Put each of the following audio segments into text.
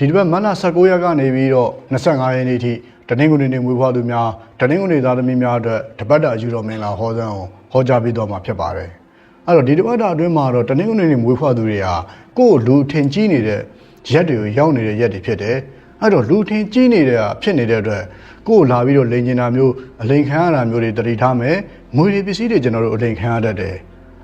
ဒီတစ်ပတ်မတ်လ19ရက်ကနေပြီးတော့25ရက်နေ့ထိတနင်္ဂနွေနေ့မွေးဖွားသူများတနင်္ဂနွေသားသမီးများအတွက်တပတ်တာယူတော်မင်္ဂလာဟောစံကိုဟောကြားပေးတော့မှာဖြစ်ပါတယ်အဲ့တော့ဒီတပတ်တာအတွင်းမှာတော့တနင်္ဂနွေနေ့မွေးဖွားသူတွေဟာကိုယ့်လူထင်ကြီးနေတဲ့ရက်တွေကိုရောက်နေတဲ့ရက်တွေဖြစ်တယ်အဲ့တော့လူထင်ကြီးနေတဲ့ဖြစ်နေတဲ့အတွက်ကိုယ်လာပြီးတော့လိန်ကျင်တာမျိုးအလိန်ခံရတာမျိုးတွေတတိထားမယ်ငွေတွေပစ္စည်းတွေကျွန်တော်တို့အလိန်ခံရတတ်တယ်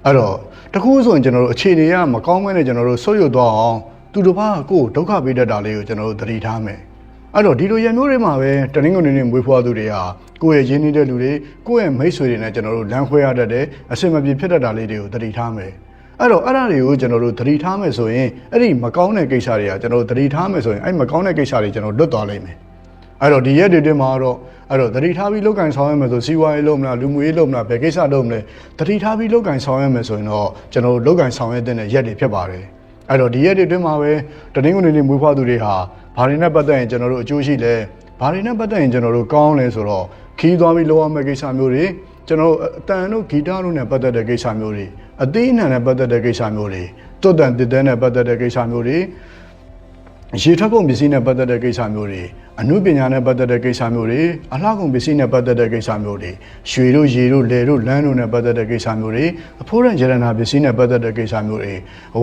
အဲ့တော့တခုဆိုရင်ကျွန်တော်တို့အခြေအနေကမကောင်းမဲနဲ့ကျွန်တော်တို့ဆုတ်ယုတ်သွားအောင် သူတစ်ပါးကိုယ်ဒုက္ခပေးတတ်တာလေးကိုကျွန်တော်တို့တတိထားမယ်အဲ့တော့ဒီလိုရမျိုးတွေမှာပဲတနင်္ဂနွေနေ့မွေးဖွားသူတွေဟာကိုယ့်ရဲ့ရင်းနှီးတဲ့လူတွေကိုယ့်ရဲ့မိတ်ဆွေတွေနဲ့ကျွန်တော်တို့လမ်းခွဲရတတ်တယ်အဆင်မပြေဖြစ်တတ်တာလေးတွေကိုတတိထားမယ်အဲ့တော့အဲ့ဒါတွေကိုကျွန်တော်တို့သတိထားမယ်ဆိုရင်အဲ့ဒီမကောင်းတဲ့ကိစ္စတွေကကျွန်တော်တို့သတိထားမယ်ဆိုရင်အဲ့မကောင်းတဲ့ကိစ္စတွေကျွန်တော်လွတ်သွားလိမ့်မယ်အဲ့တော့ဒီရက်တွေတွင်မှာတော့အဲ့တော့သတိထားပြီးလောက်ကင်ဆောင်ရမယ်ဆိုစီးပွားရေးလုပ်မလားလူမှုရေးလုပ်မလားဘယ်ကိစ္စလုပ်မလဲသတိထားပြီးလောက်ကင်ဆောင်ရမယ်ဆိုရင်တော့ကျွန်တော်တို့လောက်ကင်ဆောင်ရတဲ့ရက်တွေဖြစ်ပါတယ် အဲ့တော့ဒီရက်တွေတွင်မှာပဲတနင်္ဂနွေနေ့မွေးဖွားသူတွေဟာဘာတွေနဲ့ပတ်သက်ရင်ကျွန်တော်တို့အကျိုးရှိလဲဘာတွေနဲ့ပတ်သက်ရင်ကျွန်တော်တို့ကောင်းလဲဆိုတော့ခီးသွားပြီးလောရမယ့်ကိစ္စမျိုးတွေကျွန်တော်တို့အတန်တို့ဂီတတို့နဲ့ပတ်သက်တဲ့ကိစ္စမျိုးတွေအသေးအနှံနဲ့ပတ်သက်တဲ့ကိစ္စမျိုးတွေတွတ်တန်တစ်တဲနဲ့ပတ်သက်တဲ့ကိစ္စမျိုးတွေရေထွက်ကုန်ပစ္စည်းနဲ့ပတ်သက်တဲ့ကိစ္စမျိုးတွေ အမှုပညာနဲ့ပတ်သက်တဲ့ကိစ္စမျိုးတွေအလှကုန်ပစ္စည်းနဲ့ပတ်သက်တဲ့ကိစ္စမျိုးတွေရွှေတို့ရေတို့လယ်တို့လမ်းတို့နဲ့ပတ်သက်တဲ့ကိစ္စမျိုးတွေအဖိုးရန်ရတနာပစ္စည်းနဲ့ပတ်သက်တဲ့ကိစ္စမျိုးတွေ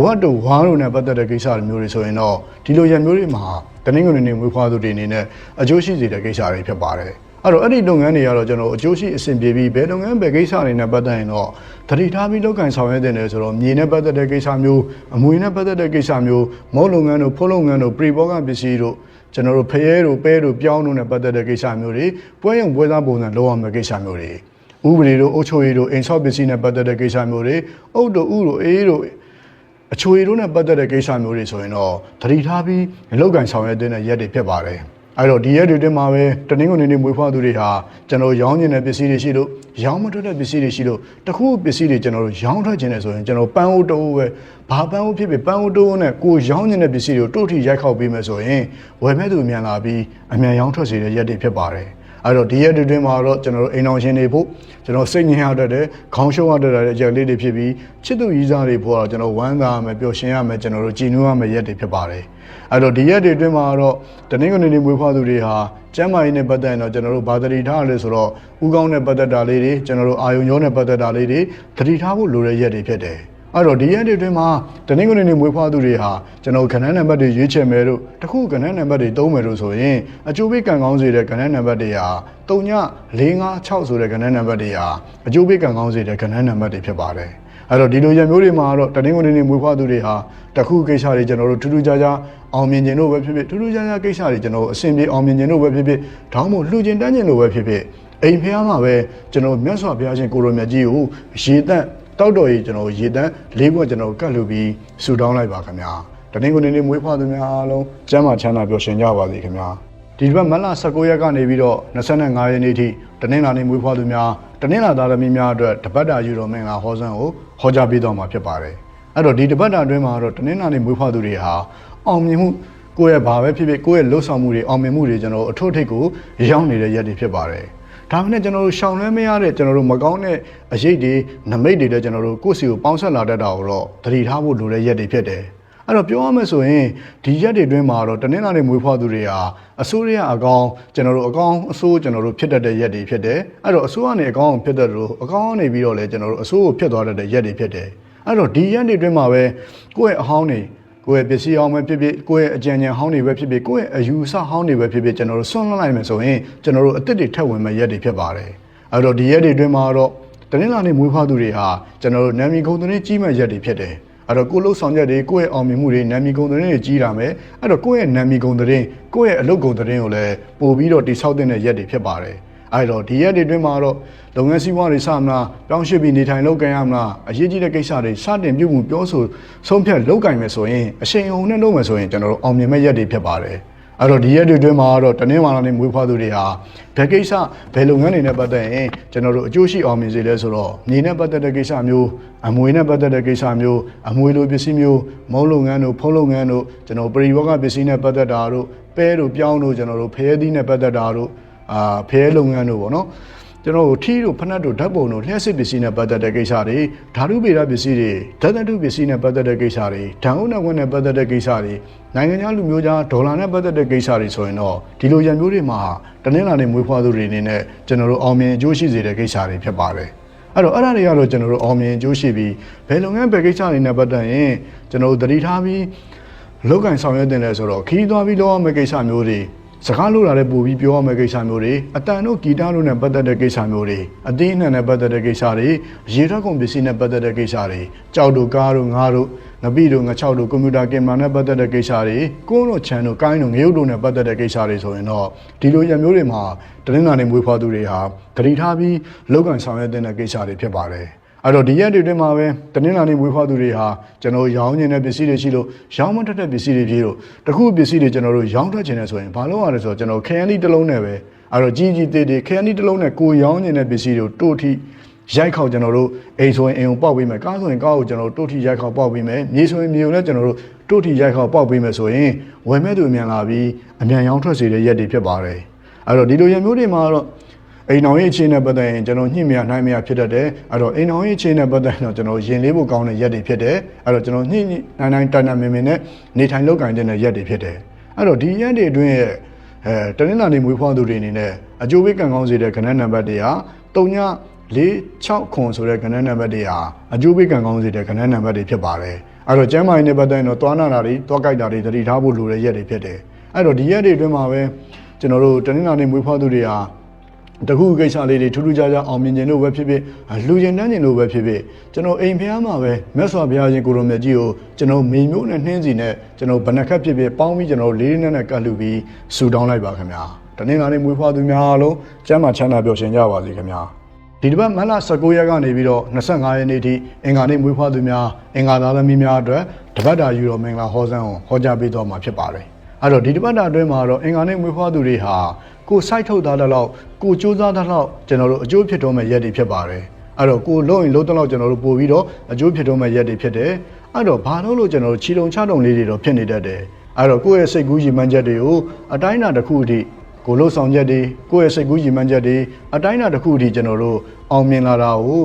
ဝတ်တို့ဝါးတို့နဲ့ပတ်သက်တဲ့ကိစ္စမျိုးတွေဆိုရင်တော့ဒီလိုရမျိုးတွေမှာတနင်္ဂနွေနေ့မွေးဖွားသူတွေအနေနဲ့အကျိုးရှိစေတဲ့ကိစ္စတွေဖြစ်ပါတယ်အဲ့တော့အဲ့ဒီလုပ်ငန်းတွေကတော့ကျွန်တော်အကျိုးရှိအဆင်ပြေပြီးဘယ်လုပ်ငန်းဘယ်ကိစ္စတွေနဲ့ပတ်သက်ရင်တော့တတိထားပြီးလောက်ကင်ဆောင်ရွက်တဲ့တယ်ဆိုတော့မြေနဲ့ပတ်သက်တဲ့ကိစ္စမျိုးအမွေနဲ့ပတ်သက်တဲ့ကိစ္စမျိုးမောလုပ်ငန်းတို့ဖုန်းလုပ်ငန်းတို့ပရိဘောဂပစ္စည်းတို့ ကျွန်တော်တို့ဖရဲတို့ပဲတို့ပြောင်းတို့နဲ့ပတ်သက်တဲ့ကိစ္စမျိုးတွေပွဲရုံပွဲသားပုံစံလုပ်ရမယ့်ကိစ္စမျိုးတွေဥပဒေတို့အုပ်ချုပ်ရေးတို့အိမ်ဆောက်ပစ္စည်းနဲ့ပတ်သက်တဲ့ကိစ္စမျိုးတွေအုပ်တို့ဥတို့အေးတို့အချိုရီတို့နဲ့ပတ်သက်တဲ့ကိစ္စမျိုးတွေဆိုရင်တော့သတိထားပြီးလောက်ကင်ဆောင်ရွက်တဲ့ရက်တွေဖြစ်ပါတယ် အဲ့တော့ဒီရက်တွေတင်မှာပဲတနင်္ဂနွေနေ့မွေးဖွားသူတွေဟာကျွန်တော်ရောင်းနေတဲ့ပစ္စည်းတွေရှိလို့ရောင်းမထွက်တဲ့ပစ္စည်းတွေရှိလို့တခုပစ္စည်းတွေကျွန်တော်တို့ရောင်းထွက်ခြင်းနဲ့ဆိုရင်ကျွန်တော်ပန်းအိုးတိုးပဲဘာပန်းအိုးဖြစ်ဖြစ်ပန်းအိုးတိုးနဲ့ကိုရောင်းနေတဲ့ပစ္စည်းတွေကိုတို့ထိရိုက်ခောက်ပေးမယ်ဆိုရင်ဝယ်မဲ့သူမြန်လာပြီးအမြန်ရောင်းထွက်စေတဲ့ရက်တွေဖြစ်ပါတယ် အဲ့တော့ဒီရက်တွေတွင်းမှာတော့ကျွန်တော်တို့အိမ်အောင်ရှင်တွေဖို့ကျွန်တော်စိတ်ညစ်ရတတ်တယ်ခေါင်းရှုံးရတတ်တဲ့အချက်လေးတွေဖြစ်ပြီးချစ်သူရည်စားတွေဖို့တော့ကျွန်တော်ဝမ်းသာရမယ်ပျော်ရွှင်ရမယ်ကျွန်တော်တို့ကြည်နူးရမယ်ရက်တွေဖြစ်ပါတယ်အဲ့တော့ဒီရက်တွေတွင်းမှာတော့တနင်္ဂနွေနေ့မွေးဖွားသူတွေဟာကျမ်းမာရေးနဲ့ပတ်သက်ရင်တော့ကျွန်တော်တို့ဗာသတိထားရလဲဆိုတော့ဥကောင်းနဲ့ပတ်သက်တာလေးတွေကျွန်တော်တို့အာယုံရောနဲ့ပတ်သက်တာလေးတွေသတိထားဖို့လိုတဲ့ရက်တွေဖြစ်တယ် အဲ့တော့ဒီရက်တွေအတွင်းမှာတနင်္ဂနွေနေ့မွေးဖွားသူတွေဟာကျွန်တော်ခဏနံပါတ်တွေရွေးချယ်မယ်လို့တခုခဏနံပါတ်တွေသုံးမယ်လို့ဆိုရင်အကျိုးပေးကံကောင်းစေတဲ့ခဏနံပါတ်တွေဟာ3ည456ဆိုတဲ့ခဏနံပါတ်တွေဟာအကျိုးပေးကံကောင်းစေတဲ့ခဏနံပါတ်တွေဖြစ်ပါတယ်အဲ့တော့ဒီလိုရက်မျိုးတွေမှာတော့တနင်္ဂနွေနေ့မွေးဖွားသူတွေဟာတခုကိစ္စတွေကျွန်တော်တို့ထူးထူးခြားခြားအောင်မြင်ခြင်းတို့ပဲဖြစ်ဖြစ်ထူးထူးခြားခြားကိစ္စတွေကျွန်တော်အဆင်ပြေအောင်မြင်ခြင်းတို့ပဲဖြစ်ဖြစ်ထောင်းမို့လှူခြင်းတန်းခြင်းတို့ပဲဖြစ်ဖြစ်အိမ်ဖျားမှာပဲကျွန်တော်မြတ်စွာဘုရားရှင်ကိုရိုမြတ်ကြီးကိုရေတန့် တောက်တော်ကြီးကျွန်တော်ရေတန်းလေးဘွက်ကျွန်တော်ကတ်လူပြီးဆူတောင်းလိုက်ပါခင်ဗျာတနင်္ဂနွေနေ့မွေးဖွားသူများအားလုံးကျမ်းမာချမ်းသာပျော်ရွှင်ကြပါစေခင်ဗျာဒီတစ်ပတ်မတ်လ19ရက်ကနေပြီးတော့25ရက်နေ့ထိတနင်္လာနေ့မွေးဖွားသူများတနင်္လာသားသမီးများအတွက်တပတ်တာယူတော်မင်္ဂလာဟောစံကိုဟောကြားပေးတော်မှာဖြစ်ပါတယ်အဲ့တော့ဒီတပတ်တာအတွင်းမှာတော့တနင်္လာနေ့မွေးဖွားသူတွေဟာအောင်မြင်မှုကိုယ့်ရဲ့ဘာပဲဖြစ်ဖြစ်ကိုယ့်ရဲ့လှုပ်ဆောင်မှုတွေအောင်မြင်မှုတွေကျွန်တော်အထွတ်ထိပ်ကိုရောက်နေတဲ့ရက်တွေဖြစ်ပါတယ် ဒါမှနဲ့ကျွန်တော်တို့ရှောင်လွှဲမရတဲ့ကျွန်တော်တို့မကောင်းတဲ့အရေးတွေနမိတ်တွေလည်းကျွန်တော်တို့ကိုယ့်စီကိုပေါင်းဆက်လာတတ်တာကိုတော့သတိထားဖို့လိုတဲ့ရက်တွေဖြစ်တယ်အဲ့တော့ပြောရမယ်ဆိုရင်ဒီရက်တွေအတွင်းမှာတော့တနင်္လာနေ့မွေးဖွားသူတွေဟာအစိုးရအကောင်ကျွန်တော်တို့အကောင်အစိုးကျွန်တော်တို့ဖြစ်တတ်တဲ့ရက်တွေဖြစ်တယ်အဲ့တော့အစိုးရနဲ့အကောင်ဖြစ်တတ်လို့အကောင်ကနေပြီးတော့လည်းကျွန်တော်တို့အစိုးကိုဖြစ်သွားတတ်တဲ့ရက်တွေဖြစ်တယ်အဲ့တော့ဒီရက်တွေအတွင်းမှာပဲကိုယ့်ရဲ့အဟောင်းတွေ ကိုယ့်ရဲ့ပစ္စည်းအောင်ပဲဖြစ်ဖြစ်ကိုယ့်ရဲ့အကြံဉာဏ်ဟောင်းတွေပဲဖြစ်ဖြစ်ကိုယ့်ရဲ့အယူဆဟောင်းတွေပဲဖြစ်ဖြစ်ကျွန်တော်တို့ဆွန့်လွတ်လိုက်မယ်ဆိုရင်ကျွန်တော်တို့အစ်စ်တွေထက်ဝင်မဲ့ရက်တွေဖြစ်ပါတယ်အဲ့တော့ဒီရက်တွေအတွင်းမှာတော့တနင်္လာနေ့မွေးဖွားသူတွေဟာကျွန်တော်တို့နာမည်ကုံသွင်းကြီးမဲ့ရက်တွေဖြစ်တယ်အဲ့တော့ကိုယ်လှုပ်ဆောင်ချက်တွေကိုယ့်ရဲ့အောင်မြင်မှုတွေနာမည်ကုံသွင်းတွေကြီးတာမယ်အဲ့တော့ကိုယ့်ရဲ့နာမည်ကုံသွင်းကိုယ့်ရဲ့အလုပ်ကုံသွင်းကိုလည်းပို့ပြီးတော့တိဆောက်တဲ့ရက်တွေဖြစ်ပါတယ် အဲ့တော့ဒီရက်တွေအတွင်းမှာတော့လုပ်ငန်းစည်းဝါးတွေစမလားပြောင်းရွှေ့ပြီးနေထိုင်လုပ်ကြရမလားအရေးကြီးတဲ့ကိစ္စတွေစတင်ပြုမှုပြောဆိုဆုံးဖြတ်လုပ်ကင်မယ်ဆိုရင်အချိန်အုံနဲ့လုပ်မယ်ဆိုရင်ကျွန်တော်တို့အောင်မြင်မဲ့ရက်တွေဖြစ်ပါတယ်အဲ့တော့ဒီရက်တွေအတွင်းမှာတော့တနင်္လာနေ့မွေးဖွားသူတွေဟာဘယ်ကိစ္စဘယ်လုပ်ငန်းတွေနဲ့ပတ်သက်ရင်ကျွန်တော်တို့အကျိုးရှိအောင်မြင်စေလဲဆိုတော့မြေနဲ့ပတ်သက်တဲ့ကိစ္စမျိုးအမွေနဲ့ပတ်သက်တဲ့ကိစ္စမျိုးအမွေလိုပစ္စည်းမျိုးမုံလုပ်ငန်းတို့ဖုံးလုပ်ငန်းတို့ကျွန်တော်ပရိဘောဂပစ္စည်းနဲ့ပတ်သက်တာတို့ပဲတို့ပြောင်းတို့ကျွန်တော်တို့ဖရဲသီးနဲ့ပတ်သက်တာတို့ အာဖဲလုပ်ငန်းတို့ပေါ့နော်ကျွန်တော်တို့ထီးတို့ဖနက်တို့ဓာတ်ပုံတို့လျှက်စစ်ပစ္စည်းနဲ့ပတ်သက်တဲ့ကိစ္စတွေဓာတုဗေဒပစ္စည်းတွေဓာတ်သတ္တုပစ္စည်းနဲ့ပတ်သက်တဲ့ကိစ္စတွေဓာတ်အုပ်နဲ့ဝင်နဲ့ပတ်သက်တဲ့ကိစ္စတွေနိုင်ငံခြားလူမျိုးသားဒေါ်လာနဲ့ပတ်သက်တဲ့ကိစ္စတွေဆိုရင်တော့ဒီလိုရံမျိုးတွေမှာတနင်္လာနေ့မွေးဖွားသူတွေအနေနဲ့ကျွန်တော်တို့အောင်မြင်အကျိုးရှိစေတဲ့ကိစ္စတွေဖြစ်ပါတယ်အဲ့တော့အဲ့ဒါတွေကတော့ကျွန်တော်တို့အောင်မြင်အကျိုးရှိပြီးဘယ်လုပ်ငန်းဘယ်ကိစ္စတွေနဲ့ပတ်သက်ရင်ကျွန်တော်တို့သတိထားပြီးလောက်ကင်ဆောင်ရွက်တင်လဲဆိုတော့ခီးသွားပြီးလောရမယ့်ကိစ္စမျိုးတွေ စကားလို့လာတဲ့ပို့ပြီးပြောရမယ့်ကိစ္စမျိုးတွေအတန်တို့ဂီတတို့နဲ့ပတ်သက်တဲ့ကိစ္စမျိုးတွေအသေးအနှံနဲ့ပတ်သက်တဲ့ကိစ္စတွေရေထွက်ကုန်ပစ္စည်းနဲ့ပတ်သက်တဲ့ကိစ္စတွေကြောက်တို့ကားတို့ငါးတို့ငပိတို့ငချောက်တို့ကွန်ပျူတာကင်မရာနဲ့ပတ်သက်တဲ့ကိစ္စတွေကိုယ်တို့ချန်တို့ကိုင်းတို့ငရုတ်တို့နဲ့ပတ်သက်တဲ့ကိစ္စတွေဆိုရင်တော့ဒီလိုရမျိုးတွေမှာတနင်္လာနေ့မွေးဖွားသူတွေဟာဂရီထားပြီးလောက်ကန်ဆောင်ရွက်တဲ့ကိစ္စတွေဖြစ်ပါတယ် အဲ့တော့ဒီရက်တွေတွင်မှာပဲတနင်္လာနေ့မွေးဖွားသူတွေဟာကျွန်တော်ရောင်းချင်တဲ့ပစ္စည်းတွေရှိလို့ရောင်းမထွက်တဲ့ပစ္စည်းတွေပြေလို့တခုပစ္စည်းတွေကျွန်တော်တို့ရောင်းထွက်ချင်တယ်ဆိုရင်ဘာလို့ရလဲဆိုတော့ကျွန်တော်ခရမ်းဒီတစ်လုံးနဲ့ပဲအဲ့တော့ကြီးကြီးသေးသေးခရမ်းဒီတစ်လုံးနဲ့ကိုရောင်းချင်တဲ့ပစ္စည်းတွေကိုတို့ထိရိုက်ခေါက်ကျွန်တော်တို့အိမ်ဆိုရင်အိမ်ကိုပေါက်ပေးမယ်ကားဆိုရင်ကားကိုကျွန်တော်တို့တို့ထိရိုက်ခေါက်ပေါက်ပေးမယ်မြေဆိုရင်မြေကိုလည်းကျွန်တော်တို့တို့ထိရိုက်ခေါက်ပေါက်ပေးမယ်ဆိုရင်ဝယ်မဲ့သူအမြန်လာပြီးအမြန်ရောင်းထွက်စေတဲ့ရက်တွေဖြစ်ပါတယ်အဲ့တော့ဒီလိုရမျိုးတွေမှာတော့ အိမ်အောင်ရေးအခြေနဲ့ပတ်သက်ရင်ကျွန်တော်ညှိမရနိုင်မရဖြစ်တတ်တယ်အဲ့တော့အိမ်အောင်ရေးအခြေနဲ့ပတ်သက်ရင်တော့ကျွန်တော်ရင်လေးဖို့ကောင်းတဲ့ရက်တွေဖြစ်တယ်အဲ့တော့ကျွန်တော်ညှိညှိနိုင်နိုင်တန်တန်မင်မင်နဲ့နေထိုင်လောက်ကင်တဲ့ရက်တွေဖြစ်တယ်အဲ့တော့ဒီရက်တွေအတွင်းရဲ့အဲတနင်္လာနေ့မွေးဖွားသူတွေအနေနဲ့အကျိုးပေးကံကောင်းစေတဲ့ခဏနံပါတ်တွေဟာ3ည4 6ခွန်ဆိုတဲ့ခဏနံပါတ်တွေဟာအကျိုးပေးကံကောင်းစေတဲ့ခဏနံပါတ်တွေဖြစ်ပါတယ်အဲ့တော့ကျမ်းမာရေးနဲ့ပတ်သက်ရင်တော့သွားနာတာတွေသွားကြိုက်တာတွေတတိထားဖို့လိုတဲ့ရက်တွေဖြစ်တယ်အဲ့တော့ဒီရက်တွေအတွင်းမှာပဲကျွန်တော်တို့တနင်္လာနေ့မွေးဖွားသူတွေဟာ တခုကိစ္စလေးတွေထူးထူးခြားခြားအောင်မြင်ခြင်းလို့ပဲဖြစ်ဖြစ်လူကျင်တန်းခြင်းလို့ပဲဖြစ်ဖြစ်ကျွန်တော်အိမ်ဖျားမှာပဲမြတ်စွာဘုရားရှင်ကိုရိုမြတ်ကြီးကိုကျွန်တော်မိန်မျိုးနဲ့နှင်းစီနဲ့ကျွန်တော်ဗနခက်ဖြစ်ဖြစ်ပေါင်းပြီးကျွန်တော်လေးလေးနဲ့နဲ့ကတ်လူပြီးဆူတောင်းလိုက်ပါခင်ဗျာတနင်္လာနေ့မွေးဖွားသူများအားလုံးကျမ်းမာချမ်းသာပျော်ရွှင်ကြပါစေခင်ဗျာဒီတစ်ပတ်မတ်လ19ရက်ကနေပြီးတော့25ရက်နေ့ထိအင်္ဂါနေ့မွေးဖွားသူများအင်္ဂါသားသမီးများအတွက်တပတ်တာယူတော်မင်္ဂလာဟောစံကိုဟောကြားပေးတော်မှာဖြစ်ပါတယ်အဲ့တော့ဒီတစ်ပတ်တာအတွင်းမှာတော့အင်္ဂါနေ့မွေးဖွားသူတွေဟာ ကိုစိုက်ထုတ်သားတဲ့လောက်ကိုစူးစမ်းတဲ့လောက်ကျွန်တော်တို့အကျိုးဖြစ်တော်မဲ့ရက်တွေဖြစ်ပါတယ်အဲ့တော့ကိုလုံးရင်လုံးတဲ့လောက်ကျွန်တော်တို့ပို့ပြီးတော့အကျိုးဖြစ်တော်မဲ့ရက်တွေဖြစ်တယ်အဲ့တော့ဘာလို့လို့ကျွန်တော်တို့ခြီတုံချတုံလေးတွေတော့ဖြစ်နေတတ်တယ်အဲ့တော့ကိုယ့်ရဲ့စိတ်ကူးရည်မှန်းချက်တွေကိုအတိုင်းအတာတစ်ခုအထိကိုလှုပ်ဆောင်ချက်တွေကိုယ့်ရဲ့စိတ်ကူးရည်မှန်းချက်တွေအတိုင်းအတာတစ်ခုအထိကျွန်တော်တို့အောင်မြင်လာတာကို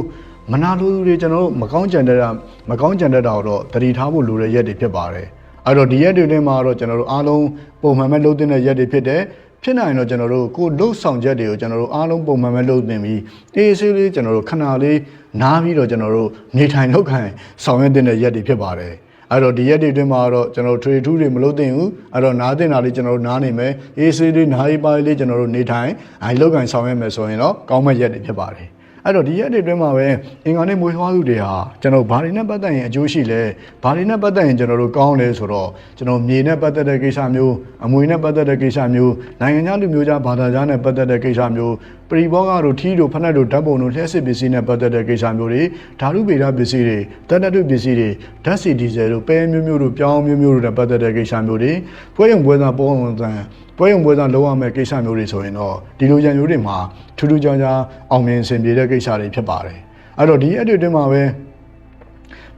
မနာလိုသူတွေကျွန်တော်တို့မကောင်းကြံတဲ့တာမကောင်းကြံတဲ့တာတော့တတိထားဖို့လိုတဲ့ရက်တွေဖြစ်ပါတယ်အဲ့တော့ဒီရက်တွေထဲမှာတော့ကျွန်တော်တို့အားလုံးပုံမှန်ပဲလုပ်တဲ့ရက်တွေဖြစ်တယ် ဖြစ်နိုင်တော့ကျွန်တော်တို့ကိုလှုပ်ဆောင်ချက်တွေကိုကျွန်တော်တို့အားလုံးပုံမှန်ပဲလုပ်သင့်ပြီးအေးဆေးလေးကျွန်တော်တို့ခဏလေးနားပြီးတော့ကျွန်တော်တို့နေထိုင်လောက်ခံဆောင်ရွက်တဲ့ရက်တွေဖြစ်ပါတယ်အဲ့တော့ဒီရက်တွေအတွင်းမှာတော့ကျွန်တော်ထွေထူးတွေမလုပ်သင့်ဘူးအဲ့တော့နားတင်တာလေးကျွန်တော်တို့နားနေမယ်အေးဆေးလေးနားရေးပါလေးကျွန်တော်တို့နေထိုင်အဲလောက်ခံဆောင်ရွက်မယ်ဆိုရင်တော့ကောင်းမဲ့ရက်တွေဖြစ်ပါတယ် အဲ့တော့ဒီရက်တွေအတွင်းမှာပဲအင်္ဂါနေ့မွေးဖွားသူတွေဟာကျွန်တော်ဘာတွေနဲ့ပတ်သက်ရင်အကျိုးရှိလဲဘာတွေနဲ့ပတ်သက်ရင်ကျွန်တော်တို့ကောင်းလဲဆိုတော့ကျွန်တော်မြေနဲ့ပတ်သက်တဲ့ကိစ္စမျိုးအမွေနဲ့ပတ်သက်တဲ့ကိစ္စမျိုးနိုင်ငံခြားလူမျိုးခြားဘာသာခြားနဲ့ပတ်သက်တဲ့ကိစ္စမျိုးပရိဘောဂတို့ထီးတို့ဖက်နှက်တို့ဓာတ်ပုံတို့လျှက်စစ်ပစ္စည်းနဲ့ပတ်သက်တဲ့ကိစ္စမျိုးတွေဓာတုဗေဒပစ္စည်းတွေတန်တတုပစ္စည်းတွေဓာတ်စီဒီဇယ်တို့ပဲမျိုးမျိုးတို့ပြောင်းမျိုးမျိုးတို့နဲ့ပတ်သက်တဲ့ကိစ္စမျိုးတွေပွဲရုံပွဲသားပေါ်ဝန်တန်ပွဲရုံပွဲသားလုံးဝမဲ့ကိစ္စမျိုးတွေဆိုရင်တော့ဒီလိုရန်မျိုးတွေမှာထူးထူးခြားခြားအောင်မြင်ဆင်ပြေတဲ့ကိစ္စတွေဖြစ်ပါတယ်အဲ့တော့ဒီအတွေ့အကြုံမှာပဲ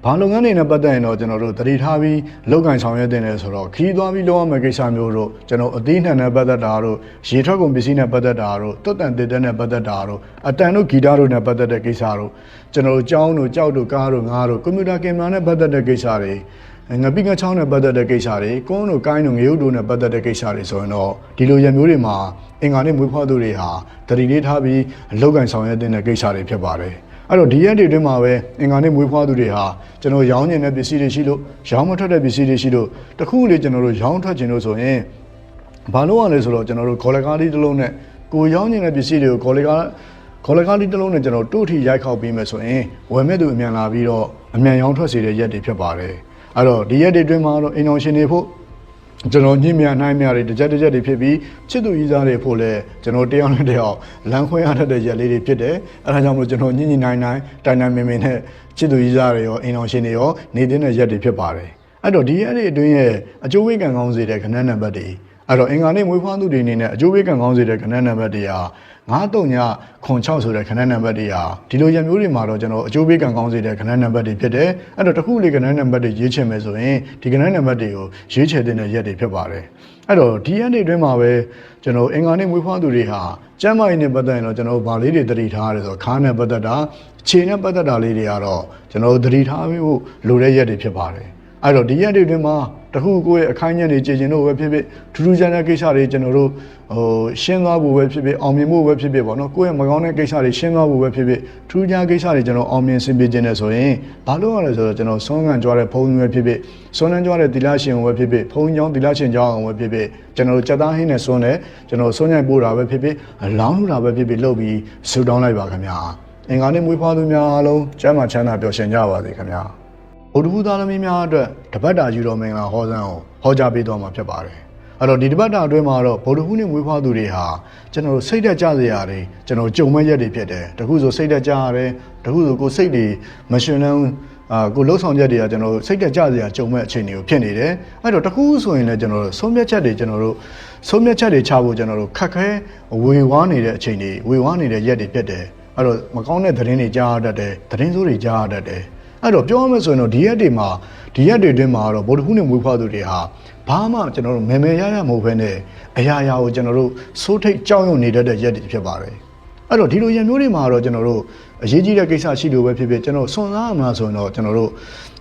ဘာလုပ်ငန်းတွေနဲ့ပတ်သက်ရင်တော့ကျွန်တော်တို့တတိထားပြီးလောက်ကင်ဆောင်ရွက်တင်တယ်ဆိုတော့ခီးသွားပြီးလုပ်ရမယ့်ကိစ္စမျိုးတို့ကျွန်တော်အသီးနှံနဲ့ပတ်သက်တာတို့ရေထွက်ကုန်ပစ္စည်းနဲ့ပတ်သက်တာတို့တွတ်တန်တစ်တက်နဲ့ပတ်သက်တာတို့အတန်တို့ဂီတတို့နဲ့ပတ်သက်တဲ့ကိစ္စတို့ကျွန်တော်တို့ကြောင်းတို့ကြောက်တို့ကားတို့ငါးတို့ကွန်ပျူတာကင်မရာနဲ့ပတ်သက်တဲ့ကိစ္စတွေငပိငချောင်းနဲ့ပတ်သက်တဲ့ကိစ္စတွေကုန်းတို့ကိုင်းတို့ငရုတ်တို့နဲ့ပတ်သက်တဲ့ကိစ္စတွေဆိုရင်တော့ဒီလိုရမျိုးတွေမှာအင်္ဂါနေ့မွေးဖွားသူတွေဟာတတိလေးထားပြီးလောက်ကင်ဆောင်ရွက်တဲ့ကိစ္စတွေဖြစ်ပါတယ် အဲ့တော့ဒီရက်တွေအတွင်းမှာပဲအင်္ဂါနေ့မွေးဖွားသူတွေဟာကျွန်တော်ရောင်းကျင်တဲ့ပစ္စည်းတွေရှိလို့ရောင်းမထွက်တဲ့ပစ္စည်းတွေရှိလို့တခုလေကျွန်တော်တို့ရောင်းထွက်ခြင်းလို့ဆိုရင်ဘာလို့ ਆ လဲဆိုတော့ကျွန်တော်တို့ခေါ်လကားလေးတစ်လုံးနဲ့ကိုရောင်းကျင်တဲ့ပစ္စည်းတွေကိုခေါ်လကားခေါ်လကားလေးတစ်လုံးနဲ့ကျွန်တော်တို့ထီရိုက်ခောက်ပြီးမယ်ဆိုရင်ဝယ်မဲ့သူအမြန်လာပြီးတော့အမြန်ရောင်းထွက်စေတဲ့ရက်တွေဖြစ်ပါတယ်အဲ့တော့ဒီရက်တွေအတွင်းမှာတော့အိမ်တော်ရှင်တွေဖို့ ကျွန်တော်ညှိမြနိုင်မြတွေတစ်ချက်တစ်ချက်တွေဖြစ်ပြီးချစ်သူကြီးစားတွေဖို့လဲကျွန်တော်တယောက်နဲ့တယောက်လမ်းခွဲရတတ်တဲ့ရက်လေးတွေဖြစ်တယ်အဲဒါကြောင့်မလို့ကျွန်တော်ညှိညှိနိုင်နိုင်တိုင်တိုင်မင်မင်နဲ့ချစ်သူကြီးစားတွေရောအိမ်တော်ရှင်တွေရောနေတဲ့ရက်တွေဖြစ်ပါတယ်အဲ့တော့ဒီရက်တွေအတွင်းရဲ့အကျိုးဝေးကံကောင်းစေတဲ့ခဏနံပါတ်တွေ အဲ့တော့အင်္ဂါနေ့မွေးဖွားသူတွေအနေနဲ့အကျိုးပေးကံကောင်းစေတဲ့ခဏနံပါတ်တွေဟာ93ညခွန်6ဆိုတဲ့ခဏနံပါတ်တွေဟာဒီလိုရမျိုးတွေမှာတော့ကျွန်တော်အကျိုးပေးကံကောင်းစေတဲ့ခဏနံပါတ်တွေဖြစ်တယ်အဲ့တော့တစ်ခုလေးခဏနံပါတ်တွေရေးချင်မယ်ဆိုရင်ဒီခဏနံပါတ်တွေကိုရေးချယ်တဲ့ရက်တွေဖြစ်ပါတယ်အဲ့တော့ဒီရက်တွေအတွင်းမှာပဲကျွန်တော်အင်္ဂါနေ့မွေးဖွားသူတွေဟာကျမ်းမာရေးနဲ့ပတ်သက်ရင်တော့ကျွန်တော်ဗာလေးတွေတတိထားရတယ်ဆိုတော့ခါးနဲ့ပတ်သက်တာခြေနဲ့ပတ်သက်တာလေးတွေကတော့ကျွန်တော်တတိထားဖို့လိုတဲ့ရက်တွေဖြစ်ပါတယ် အဲ့တော့ဒီရက်တွေအတွင်းမှာတခုကိုယ့်ရဲ့အခိုင်အညက်တွေကြည်ကျင်လို့ပဲဖြစ်ဖြစ်ထူးထူးခြားခြားကိစ္စတွေကျွန်တော်တို့ဟိုရှင်းသွားဖို့ပဲဖြစ်ဖြစ်အောင်မြင်ဖို့ပဲဖြစ်ဖြစ်ပေါ့နော်ကိုယ့်ရဲ့မကောင်းတဲ့ကိစ္စတွေရှင်းသွားဖို့ပဲဖြစ်ဖြစ်ထူးခြားကိစ္စတွေကျွန်တော်အောင်မြင်ဆင်ပြေခြင်းနဲ့ဆိုရင်ဘာလို့ရလဲဆိုတော့ကျွန်တော်ဆုံးခံကြွားတဲ့ဘုံတွေပဲဖြစ်ဖြစ်ဆုံးခံကြွားတဲ့သီလရှင်ပဲဖြစ်ဖြစ်ဘုံကြောင်းသီလရှင်ကြောင်းအောင်ပဲဖြစ်ဖြစ်ကျွန်တော်တို့စက်သားဟင်းနဲ့ဆုံးတဲ့ကျွန်တော်ဆုံးညိုက်ပို့တာပဲဖြစ်ဖြစ်လောင်းလို့တာပဲဖြစ်ဖြစ်လုပ်ပြီးဆူတောင်းလိုက်ပါခင်ဗျာအင်္ဂါနေ့မွေးဖွားသူများအားလုံးကျမ်းမာချမ်းသာပျော်ရွှင်ကြပါစေခင်ဗျာ ဗုဒ္ဓဘုသားသမီးများအတွက်တပတ်တာယူတော်မင်္ဂလာဟောစံကိုဟောကြားပေးသွားမှာဖြစ်ပါတယ်။အဲ့တော့ဒီတပတ်တာအတွင်းမှာတော့ဗုဒ္ဓဘုနဲ့မွေးဖွားသူတွေဟာကျွန်တော်တို့စိတ်သက်ကြစရာတွေကျွန်တော်ကြုံမဲ့ရက်တွေဖြစ်တယ်။တခုဆိုစိတ်သက်ကြရတယ်။တခုဆိုကိုယ်စိတ်တွေမရှင်လန်းအာကိုလှုပ်ဆောင်ချက်တွေကကျွန်တော်တို့စိတ်သက်ကြစရာကြုံမဲ့အခြေအနေကိုဖြစ်နေတယ်။အဲ့တော့တခုဆိုရင်လည်းကျွန်တော်တို့ဆုံးဖြတ်ချက်တွေကျွန်တော်တို့ဆုံးဖြတ်ချက်တွေချဖို့ကျွန်တော်တို့ခက်ခဲဝေဝါးနေတဲ့အခြေအနေဝေဝါးနေတဲ့ရက်တွေဖြစ်တယ်။အဲ့တော့မကောင်းတဲ့သတင်းတွေကြားရတတ်တယ်။သတင်းဆိုးတွေကြားရတတ်တယ်။ အဲ့တော့ပြောရမယ်ဆိုရင်တော့ဒီရက်တွေမှာဒီရက်တွေအတွင်းမှာတော့ဗုဒ္ဓဟူးနဲ့မွေးဖွားသူတွေဟာဘာမှကျွန်တော်တို့မယ်မယ်ရရမဟုတ်ဘဲနဲ့အရာရာကိုကျွန်တော်တို့စိုးထိတ်ကြောက်ရွံ့နေတတ်တဲ့ရက်တွေဖြစ်ပါတယ်အဲ့တော့ဒီလိုရက်မျိုးတွေမှာတော့ကျွန်တော်တို့ အရေးကြီးတဲ့ကိစ္စရှိလို့ပဲဖြစ်ဖြစ်ကျွန်တော်စွန့်စားရမှာဆိုရင်တော့ကျွန်တော်တို့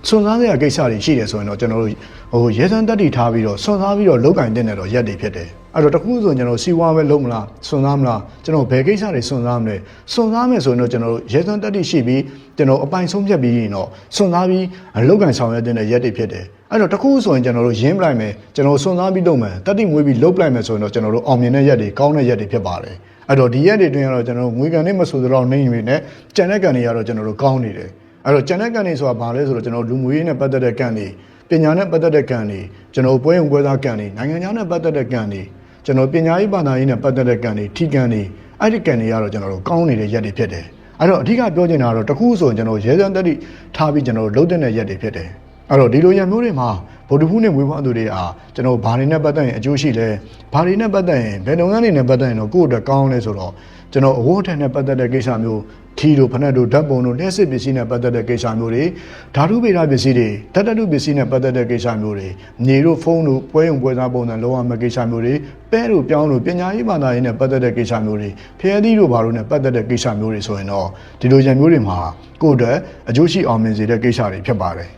စွန့်စားစရာကိစ္စတွေရှိတယ်ဆိုရင်တော့ကျွန်တော်တို့ဟိုရဲစံတက်တီထားပြီးတော့စွန့်စားပြီးတော့လောက်ကင်တင်တဲ့တော့ရက်တွေဖြစ်တယ်အဲ့တော့တခုဆိုရင်ကျွန်တော်စီဝါပဲလုံးမလားစွန့်စားမလားကျွန်တော်ဘယ်ကိစ္စတွေစွန့်စားမလဲစွန့်စားမယ်ဆိုရင်တော့ကျွန်တော်တို့ရဲစံတက်တီရှိပြီးကျွန်တော်အပိုင်ဆုံးဖြတ်ပြီးရင်တော့စွန့်စားပြီးလောက်ကင်ဆောင်ရွက်တဲ့ရက်တွေဖြစ်တယ်အဲ့တော့တခုဆိုရင်ကျွန်တော်တို့ရင်းပလိုက်မယ်ကျွန်တော်စွန့်စားပြီးလုပ်မယ်တက်တိမွေးပြီးလုပ်ပလိုက်မယ်ဆိုရင်တော့ကျွန်တော်တို့အောင်မြင်တဲ့ရက်တွေကောင်းတဲ့ရက်တွေဖြစ်ပါတယ် အဲ့တော့ဒီရက်တွေတွင်ကတော့ကျွန်တော်တို့ငွေကန်နဲ့မဆိုတော့နေနေနဲ့ကြံတဲ့ကန်တွေကတော့ကျွန်တော်တို့ကောင်းနေတယ်အဲ့တော့ကြံတဲ့ကန်တွေဆိုတာဘာလဲဆိုတော့ကျွန်တော်လူမှုရေးနဲ့ပတ်သက်တဲ့ကန်တွေပညာနဲ့ပတ်သက်တဲ့ကန်တွေကျွန်တော်ပွဲရုံပွဲသားကန်တွေနိုင်ငံခြားနဲ့ပတ်သက်တဲ့ကန်တွေကျွန်တော်ပညာရေးဘာသာရေးနဲ့ပတ်သက်တဲ့ကန်တွေထိကန်တွေအဲ့ဒီကန်တွေကတော့ကျွန်တော်တို့ကောင်းနေတဲ့ရက်တွေဖြစ်တယ်အဲ့တော့အဓိကပြောချင်တာကတော့တခုဆိုရင်ကျွန်တော်ရဲစံတက်တိထားပြီးကျွန်တော်တို့လုံးတဲ့ရက်တွေဖြစ်တယ် အဲ့တော့ဒီလိုရမျိုးတွေမှာဗုဒ္ဓဟူးနဲ့မွေးဖွားသူတွေအားကျွန်တော်ဘာတွေနဲ့ပတ်သက်ရင်အကျိုးရှိလဲဘာတွေနဲ့ပတ်သက်ရင်ဘယ်လုပ်ငန်းတွေနဲ့ပတ်သက်ရင်တော့ကိုယ့်အတွက်ကောင်းလဲဆိုတော့ကျွန်တော်အဝတ်ထက်နဲ့ပတ်သက်တဲ့ကိစ္စမျိုးထီတို့ဖနက်တို့ဓာတ်ပုံတို့လက်စစ်ပစ္စည်းနဲ့ပတ်သက်တဲ့ကိစ္စမျိုးတွေဓာတုဗေဒပစ္စည်းတွေဓာတ်တတုပစ္စည်းနဲ့ပတ်သက်တဲ့ကိစ္စမျိုးတွေမြေတို့ဖုန်းတို့ပွဲရုံပွဲစားပုံစံလောရမယ့်ကိစ္စမျိုးတွေပဲတို့ပြောင်းတို့ပညာရေးဘာသာရေးနဲ့ပတ်သက်တဲ့ကိစ္စမျိုးတွေဖျဲသီးတို့ဘာတို့နဲ့ပတ်သက်တဲ့ကိစ္စမျိုးတွေဆိုရင်တော့ဒီလိုရံမျိုးတွေမှာကိုယ့်အတွက်အကျိုးရှိအောင်မြင်စေတဲ့ကိစ္စတွေဖြစ်ပါတယ်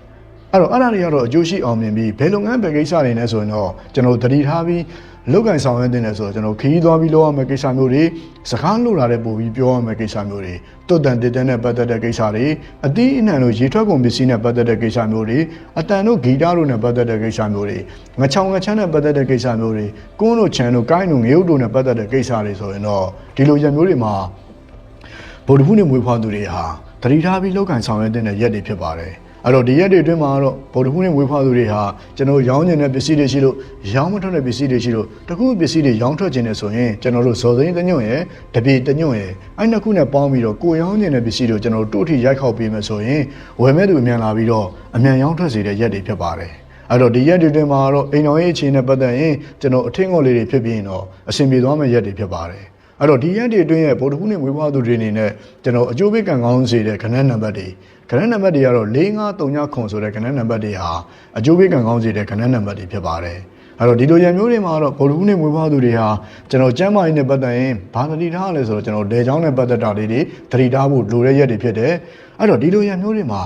အဲ့တော့အဲ့ဒါတွေကတော့အကျိုးရှိအောင်မြင်ပြီးဘယ်လုပ်ငန်းပဲကိစ္စတွေနဲ့ဆိုရင်တော့ကျွန်တော်တတိထားပြီးလောက်ကင်ဆောင်ရွက်တင်တယ်ဆိုတော့ကျွန်တော်ခရီးသွားပြီးလုပ်ရမယ့်ကိစ္စမျိုးတွေစကားလို့လာတဲ့ပုံပြီးပြောရမယ့်ကိစ္စမျိုးတွေတွတ်တန်တစ်တန်နဲ့ပတ်သက်တဲ့ကိစ္စတွေအသီးအနှံတို့ရေထွက်ကုန်ပစ္စည်းနဲ့ပတ်သက်တဲ့ကိစ္စမျိုးတွေအတန်တို့ဂီတတို့နဲ့ပတ်သက်တဲ့ကိစ္စမျိုးတွေငချောင်ငချမ်းနဲ့ပတ်သက်တဲ့ကိစ္စမျိုးတွေကွန်းတို့ချန်တို့ကိုင်းတို့ငရုတ်တို့နဲ့ပတ်သက်တဲ့ကိစ္စတွေဆိုရင်တော့ဒီလိုရမျိုးတွေမှာဗုဒ္ဓဘုနဲ့မွေးဖွားသူတွေဟာတတိထားပြီးလောက်ကင်ဆောင်ရွက်တဲ့ရက်တွေဖြစ်ပါတယ် အဲ့တော့ဒီရက်တွေအတွင်းမှာတော့ဗုဒ္ဓဘုနဲ့မွေးဖွားသူတွေဟာကျွန်တော်ရောင်းကျင်တဲ့ပစ္စည်းတွေရှိလို့ရောင်းမထွက်တဲ့ပစ္စည်းတွေရှိလို့တခုပစ္စည်းတွေရောင်းထွက်ခြင်းနဲ့ဆိုရင်ကျွန်တော်တို့ဇော်စိမ့်တညွန့်ရယ်တပြေတညွန့်ရယ်အဲ့နှစ်ခုနဲ့ပေါင်းပြီးတော့ကိုရောင်းကျင်တဲ့ပစ္စည်းတွေကိုကျွန်တော်တို့တို့ထိရိုက်ခေါက်ပေးမယ်ဆိုရင်ဝယ်မဲ့သူအမြန်လာပြီးတော့အမြန်ရောင်းထွက်စေတဲ့ရက်တွေဖြစ်ပါတယ်အဲ့တော့ဒီရက်တွေတွင်မှာတော့အိမ်တော်ရေးအခြေအနေပတ်သက်ရင်ကျွန်တော်အထင်ကိုလေးတွေဖြစ်ပြီးရင်တော့အဆင်ပြေသွားမယ့်ရက်တွေဖြစ်ပါတယ် အဲ့တော့ဒီရက်တွေအတွင်းရဲ့ဗုဒ္ဓဟူးနဲ့ဝေဘွားသူတွေအနေနဲ့ကျွန်တော်အကျိုးပေးကံကောင်းစေတဲ့ခဏနံပါတ်တွေခဏနံပါတ်တွေကတော့4539ခွန်ဆိုတဲ့ခဏနံပါတ်တွေဟာအကျိုးပေးကံကောင်းစေတဲ့ခဏနံပါတ်တွေဖြစ်ပါတယ်အဲ့တော့ဒီလိုရံမျိုးတွေမှာတော့ဗုဒ္ဓဟူးနဲ့ဝေဘွားသူတွေဟာကျွန်တော်ကျမ်းမာရေးနဲ့ပတ်သက်ရင်ဘာသတိထားလဲဆိုတော့ကျွန်တော်ဒေချောင်းနဲ့ပတ်သက်တာတွေတွေသတိထားဖို့လိုတဲ့ရက်တွေဖြစ်တယ်အဲ့တော့ဒီလိုရံမျိုးတွေမှာ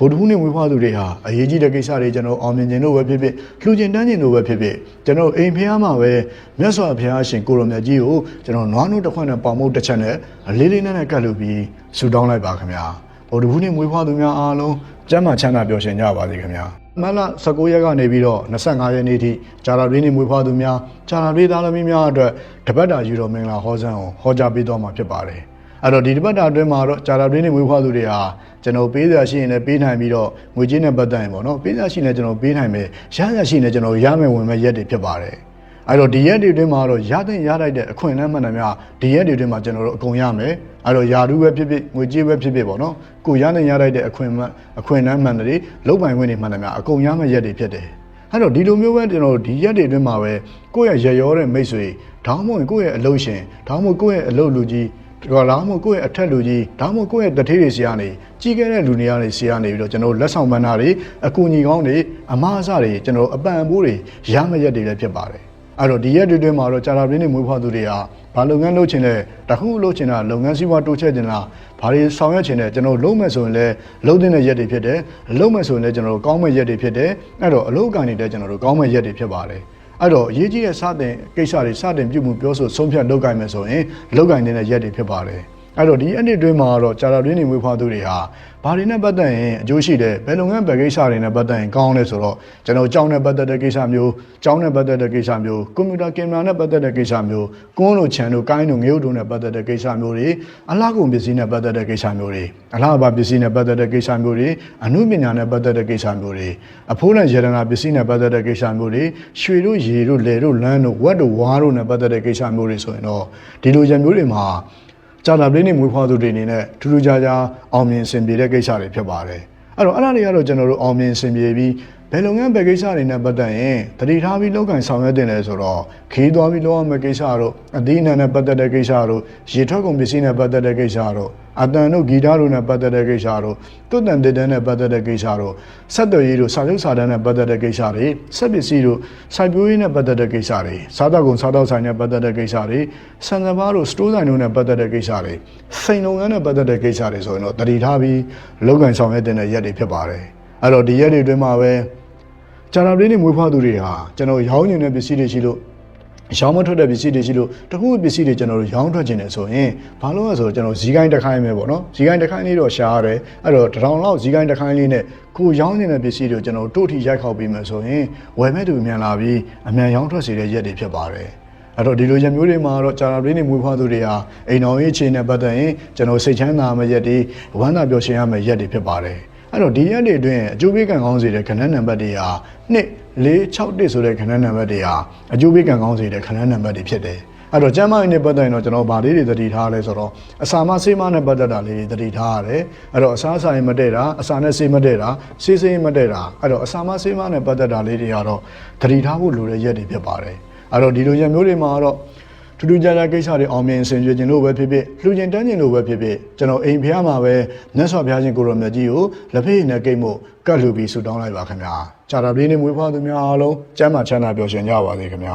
ဗုဒ္ဓဟူးနဲ့ဝေဖွားသူတွေဟာအရေးကြီးတဲ့ကိစ္စတွေကျွန်တော်အောင်မြင်ခြင်းတို့ပဲဖြစ်ဖြစ်လှူကျင်တန်းခြင်းတို့ပဲဖြစ်ဖြစ်ကျွန်တော်အိမ်ဖျားမှာပဲမြတ်စွာဘုရားရှင်ကိုရောမြတ်ကြီးကိုကျွန်တော်နွားနို့တစ်ခွက်နဲ့ပေါင်မုတ်တစ်ချက်နဲ့လေးလေးနက်နက်ကတ်လူပြီးဆူတောင်းလိုက်ပါခင်ဗျာဗုဒ္ဓဟူးနဲ့ဝေဖွားသူများအားလုံးကျမ်းမာချမ်းသာပျော်ရွှင်ကြပါစေခင်ဗျာမလ19ရက်ကနေပြီးတော့25ရက်နေ့ထိဂျာလာတွင်းနေမွေးဖွားသူများဂျာလာတွင်းသားသမီးများအတွက်တပတ်တာယူတော်မင်္ဂလာဟောစံကိုဟောကြားပေးတော့မှာဖြစ်ပါတယ် အဲ့တော့ဒီတပတ်တာအတွင်းမှာတော့ဂျာလာတွင်းနေမွေးဖွားသူတွေဟာကျွန်တော်ပေးစရာရှိရင်လည်းပေးနိုင်ပြီးတော့ငွေကြေးနဲ့ပတ်သက်ရင်ပေါ့နော်ပေးစရာရှိရင်လည်းကျွန်တော်ပေးနိုင်မယ်ရစရာရှိရင်လည်းကျွန်တော်ရမယ်ဝင်မယ်ရက်တွေဖြစ်ပါတယ်အဲ့တော့ဒီရက်တွေအတွင်းမှာတော့ရတဲ့ရလိုက်တဲ့အခွင့်အလမ်းမှန်တယ်များဒီရက်တွေအတွင်းမှာကျွန်တော်တို့အကုန်ရမယ်အဲ့တော့ယာဓုပဲဖြစ်ဖြစ်ငွေကြေးပဲဖြစ်ဖြစ်ပေါ့နော်ကိုရတဲ့ရလိုက်တဲ့အခွင့်အမှန်အခွင့်အလမ်းမှန်တယ်လုံပိုင်ခွင့်တွေမှန်တယ်များအကုန်ရမယ်ရက်တွေဖြစ်တယ်အဲ့တော့ဒီလိုမျိုးပဲကျွန်တော်တို့ဒီရက်တွေအတွင်းမှာပဲကိုယ့်ရဲ့ရရောတဲ့မိတ်ဆွေဒါမှမဟုတ်ကိုယ့်ရဲ့အလုပ်ရှင်ဒါမှမဟုတ်ကိုယ့်ရဲ့အလုပ်လူကြီး ဒါဒါမှမဟုတ်ကိုယ့်ရဲ့အထက်လူကြီးဒါမှမဟုတ်ကိုယ့်ရဲ့တထေးတွေဆီကနေကြီးခဲ့တဲ့လူတွေကနေဆီကနေပြီးတော့ကျွန်တော်တို့လက်ဆောင်ပန်းတာတွေအကူအညီကောင်းတွေအမားအစတွေကျွန်တော်တို့အပံအပိုးတွေရမရက်တွေလည်းဖြစ်ပါတယ်အဲ့တော့ဒီရက်တွေအတွင်းမှာတော့ကြာတာပြင်းနေမွေးဖွားသူတွေဟာဘာလုပ်ငန်းလုပ်ချင်လဲတခုလုပ်ချင်တာလုပ်ငန်းစည်းဝါးတိုးချဲ့ချင်တာဘာတွေဆောင်ရွက်ချင်လဲကျွန်တော်လုပ်မယ်ဆိုရင်လည်းလုပ်တဲ့ရက်တွေဖြစ်တယ်လုပ်မယ်ဆိုရင်လည်းကျွန်တော်တို့ကောင်းမဲ့ရက်တွေဖြစ်တယ်အဲ့တော့အလုပ်ကန်တွေလည်းကျွန်တော်တို့ကောင်းမဲ့ရက်တွေဖြစ်ပါတယ် အဲ့တော့အရေးကြီးတဲ့စတင်ကိစ္စတွေစတင်ပြုမှုပြောဆိုဆုံးဖြတ်လုပ်ကိုင်မယ်ဆိုရင်လုပ်ကိုင်နေတဲ့ရက်တွေဖြစ်ပါတယ် အဲ့တော့ဒီအနှစ်တွင်းမှာတော့ကြာတာတွင်းနေမွေးဖွားသူတွေဟာဘာတွေနဲ့ပတ်သက်ရင်အကျိုးရှိတယ်ဘယ်လုပ်ငန်းဘယ်ကိစ္စတွေနဲ့ပတ်သက်ရင်ကောင်းလဲဆိုတော့ကျွန်တော်ကြောင်းနဲ့ပတ်သက်တဲ့ကိစ္စမျိုးကြောင်းနဲ့ပတ်သက်တဲ့ကိစ္စမျိုးကွန်ပျူတာကင်မရာနဲ့ပတ်သက်တဲ့ကိစ္စမျိုးကွန်းလိုချန်တို့ကိုင်းတို့ငရုတ်တို့နဲ့ပတ်သက်တဲ့ကိစ္စမျိုးတွေအလားကုန်ပစ္စည်းနဲ့ပတ်သက်တဲ့ကိစ္စမျိုးတွေအလားအပါပစ္စည်းနဲ့ပတ်သက်တဲ့ကိစ္စမျိုးတွေအမှုပညာနဲ့ပတ်သက်တဲ့ကိစ္စမျိုးတွေအဖိုးနဲ့ရတနာပစ္စည်းနဲ့ပတ်သက်တဲ့ကိစ္စမျိုးတွေရွှေတို့ရေတို့လယ်တို့လမ်းတို့ဝက်တို့ဝါးတို့နဲ့ပတ်သက်တဲ့ကိစ္စမျိုးတွေဆိုရင်တော့ဒီလိုရံမျိုးတွေမှာ ကြာတာပလေးနေမွေးဖွားသူတွေအနေနဲ့ထူးထူးခြားခြားအောင်မြင်ဆင်ပြေတဲ့ကိစ္စတွေဖြစ်ပါတယ်အဲ့တော့အဲ့ဒါတွေကတော့ကျွန်တော်တို့အောင်မြင်ဆင်ပြေပြီး ဘယ်လုပ်ငန်းဘယ်ကိစ္စတွေနဲ့ပတ်သက်ရင်တတိထားပြီးလောက်ကင်ဆောင်ရွက်တင်လဲဆိုတော့ခီးသွားပြီးလောရမယ့်ကိစ္စတို့အသီးအနှံနဲ့ပတ်သက်တဲ့ကိစ္စတို့ရေထွက်ကုန်ပစ္စည်းနဲ့ပတ်သက်တဲ့ကိစ္စတို့အတန်တို့ဂီတတို့နဲ့ပတ်သက်တဲ့ကိစ္စတို့တွတ်တန်တစ်တန်းနဲ့ပတ်သက်တဲ့ကိစ္စတို့ဆက်သွယ်ရေးတို့စာချုပ်စာတမ်းနဲ့ပတ်သက်တဲ့ကိစ္စတွေဆက်ပစ္စည်းတို့စိုက်ပျိုးရေးနဲ့ပတ်သက်တဲ့ကိစ္စတွေစားတောက်ကုန်စားတောက်ဆိုင်နဲ့ပတ်သက်တဲ့ကိစ္စတွေဆန်စပါးတို့စတိုးဆိုင်တို့နဲ့ပတ်သက်တဲ့ကိစ္စတွေစိန်လုပ်ငန်းနဲ့ပတ်သက်တဲ့ကိစ္စတွေဆိုရင်တော့တတိထားပြီးလောက်ကင်ဆောင်ရွက်တင်တဲ့ရက်တွေဖြစ်ပါတယ်အဲ့တော့ဒီရက်တွေအတွင်းမှာပဲ ကြာတာလေးနေမွေးဖွားသူတွေဟာကျွန်တော်ရောင်းနေတဲ့ပစ္စည်းတွေရှိလို့ရောင်းမထွက်တဲ့ပစ္စည်းတွေရှိလို့တခုပစ္စည်းတွေကျွန်တော်တို့ရောင်းထွက်ခြင်းနဲ့ဆိုရင်ဘာလို့လဲဆိုတော့ကျွန်တော်ဇီးကိုင်းတစ်ခိုင်းပဲပေါ့နော်ဇီးကိုင်းတစ်ခိုင်းလေးတော့ရှားရတယ်အဲ့တော့တစ်ထောင်လောက်ဇီးကိုင်းတစ်ခိုင်းလေးနဲ့ကိုရောင်းနေတဲ့ပစ္စည်းတွေကိုကျွန်တော်တို့တို့ထီရိုက်ခောက်ပြီးမှဆိုရင်ဝယ်မဲ့သူမြန်လာပြီးအမြန်ရောင်းထွက်စေတဲ့ရက်တွေဖြစ်ပါတယ်အဲ့တော့ဒီလိုရက်မျိုးတွေမှာတော့ကြာတာလေးနေမွေးဖွားသူတွေဟာအိမ်တော်ရေးအခြေအနေပတ်သက်ရင်ကျွန်တော်စိတ်ချမ်းသာမယ့်ရက်တွေဝမ်းသာပျော်ရွှင်ရမယ့်ရက်တွေဖြစ်ပါတယ် အဲ့တော့ဒီရက်တွေအတွင်းအကျိုးပေးကံကောင်းစေတဲ့ခဏနံပါတ်တွေဟာ2 461ဆိုတဲ့ခဏနံပါတ်တွေဟာအကျိုးပေးကံကောင်းစေတဲ့ခဏနံပါတ်တွေဖြစ်တယ်အဲ့တော့ကျမ်းမာရေးနဲ့ပတ်သက်ရင်တော့ကျွန်တော်ဗာလေးတွေသတိထားလဲဆိုတော့အစာမဆေးမနဲ့ပတ်သက်တာလေးတွေသတိထားရတယ်အဲ့တော့အစာအစာရင်မတည့်တာအစာနဲ့ဆေးမတည့်တာဆေးဆေးမတည့်တာအဲ့တော့အစာမဆေးမနဲ့ပတ်သက်တာလေးတွေကတော့သတိထားဖို့လိုတဲ့ရက်တွေဖြစ်ပါတယ်အဲ့တော့ဒီလိုရက်မျိုးတွေမှာတော့ ထူးထူးခြားခြားကိစ္စတွေအောင်မြင်ဆင်ခြင်ခြင်းလို့ပဲဖြစ်ဖြစ်လှူကျင်တန်းခြင်းလို့ပဲဖြစ်ဖြစ်ကျွန်တော်အိမ်ဖျားမှာပဲမြတ်စွာဘုရားရှင်ကိုရောမြတ်ကြီးကိုလက်ဖေးနဲ့ကိတ်မို့ကတ်လှူပြီးဆုတောင်းလိုက်ပါခင်ဗျာဂျာတာပလေးနဲ့မွေးဖွားသူများအားလုံးကျမ်းမာချမ်းသာပျော်ရွှင်ကြပါစေခင်ဗျာ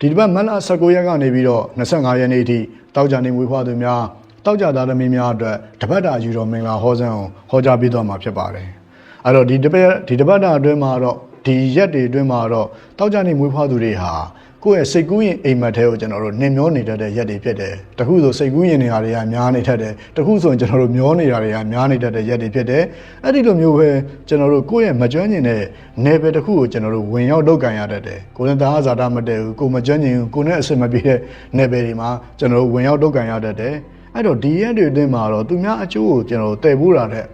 ဒီတစ်ပတ်မတ်လ19ရက်ကနေပြီးတော့25ရက်နေ့အထိတောက်ကြနေမွေးဖွားသူများတောက်ကြသားသမီးများအတွက်တပတ်တာယူတော်မင်္ဂလာဟောစံအောင်ဟောကြားပေးတော့မှာဖြစ်ပါတယ်အဲ့တော့ဒီတပတ်ဒီတပတ်တာအတွင်းမှာတော့ဒီရက်တွေအတွင်းမှာတော့တောက်ကြနေမွေးဖွားသူတွေဟာ ကိုယ့်ရဲ့စိတ်ကူးရင်အိမ်မက်ထဲကိုကျွန်တော်တို့နှင်မျောနေတတ်တဲ့ရက်တွေဖြစ်တယ်။တခုဆိုစိတ်ကူးရင်နေရာတွေကများနေတတ်တယ်။တခုဆိုရင်ကျွန်တော်တို့မျောနေတာတွေကများနေတတ်တဲ့ရက်တွေဖြစ်တယ်။အဲ့ဒီလိုမျိုးပဲကျွန်တော်တို့ကိုယ့်ရဲ့မကျွမ်းကျင်တဲ့နယ်ပယ်တစ်ခုကိုကျွန်တော်တို့ဝင်ရောက်လုပ်ကန်ရတတ်တယ်။ကိုယ်နဲ့သားဇာတာမတည့်ဘူး။ကိုယ်မကျွမ်းကျင်ဘူး။ကိုယ်နဲ့အဆင်မပြေတဲ့နယ်ပယ်တွေမှာကျွန်တော်တို့ဝင်ရောက်လုပ်ကန်ရတတ်တယ်။အဲ့တော့ဒီရက်တွေအတွင်းမှာတော့သူများအကျိုးကိုကျွန်တော်တို့တည်ဖို့တာတဲ့